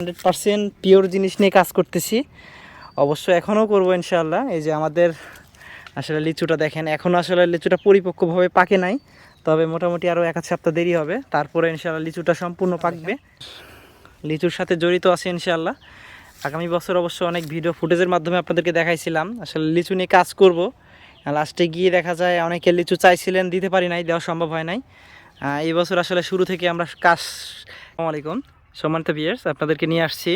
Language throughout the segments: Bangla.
হান্ড্রেড পার্সেন্ট পিওর জিনিস নিয়ে কাজ করতেছি। অবশ্য এখনও করব ইনশাল্লাহ এই যে আমাদের আসলে লিচুটা দেখেন, এখনও আসলে লিচুটা পরিপক্কভাবে পাকে নাই, তবে মোটামুটি আরও এক সপ্তাহ দেরি হবে। তারপরে ইনশাল্লাহ লিচুটা সম্পূর্ণ পাকবে। লিচুর সাথে জড়িত আছে ইনশাআল্লাহ। আগামী বছর অবশ্য অনেক ভিডিও ফুটেজের মাধ্যমে আপনাদেরকে দেখাইছিলাম। আসলে লিচু নিয়ে কাজ করব। লাস্টে গিয়ে দেখা যায় অনেকে লিচু চাইছিলেন, দিতে পারি নাই, দেওয়া সম্ভব হয় নাই। এই বছর আসলে শুরু থেকে আমরা কাজ আলাইকুম। সম্মানিত বিয়ার্স আপনাদেরকে নিয়ে আসছি।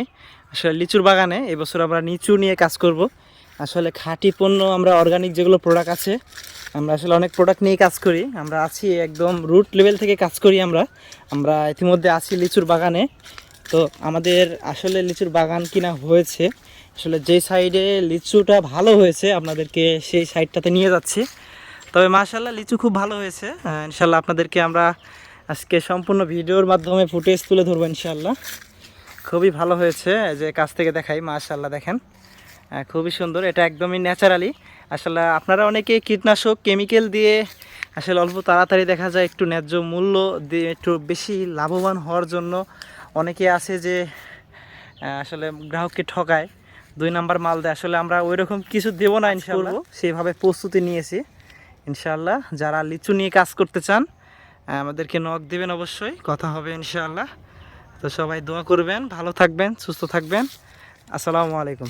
আসলে লিচুর বাগানে এবছর আমরা লিচু নিয়ে কাজ করব। আসলে খাঁটি পণ্য, আমরা অর্গানিক যেগুলো প্রোডাক্ট আছে, আমরা আসলে অনেক প্রোডাক্ট নিয়ে কাজ করি। আমরা আছি একদম রুট লেভেল থেকে কাজ করি আমরা। আমরা ইতিমধ্যে আছি লিচুর বাগানে। তো আমাদের আসলে লিচুর বাগান কিনা হয়েছে, আসলে যে সাইডে লিচুটা ভালো হয়েছে, আপনাদেরকে সেই সাইডটাতে নিয়ে যাচ্ছি। তবে মাশাল্লাহ লিচু খুব ভালো হয়েছে। ইনশাল্লাহ আপনাদেরকে আমরা আজকে সম্পূর্ণ ভিডিওর মাধ্যমে ফুটেজ তুলে ধরবো ইনশাল্লাহ খুবই ভালো হয়েছে যে কাছ থেকে দেখাই মাশাল্লাহ দেখেন। খুবই সুন্দর এটা একদমই ন্যাচারালি। আসলে আপনারা অনেকে কীটনাশক কেমিক্যাল দিয়ে আসলে অল্প তাড়াতাড়ি দেখা যায় একটু ন্যায্য মূল্য দিয়ে একটু বেশি লাভবান হওয়ার জন্য অনেকে আছে যে আসলে গ্রাহককে ঠকায় দুই নাম্বার মাল দেয়। আসলে আমরা ওই রকম কিছু দেবো না ইনশাল্লাহ সেইভাবে প্রস্তুতি নিয়েছি ইনশাল্লাহ যারা লিচু নিয়ে কাজ করতে চান আমাদেরকে নক দেবেন অবশ্যই, কথা হবে ইনশাআল্লাহ। তো সবাই দোয়া করবেন, ভালো থাকবেন, সুস্থ থাকবেন। আসসালামু আলাইকুম।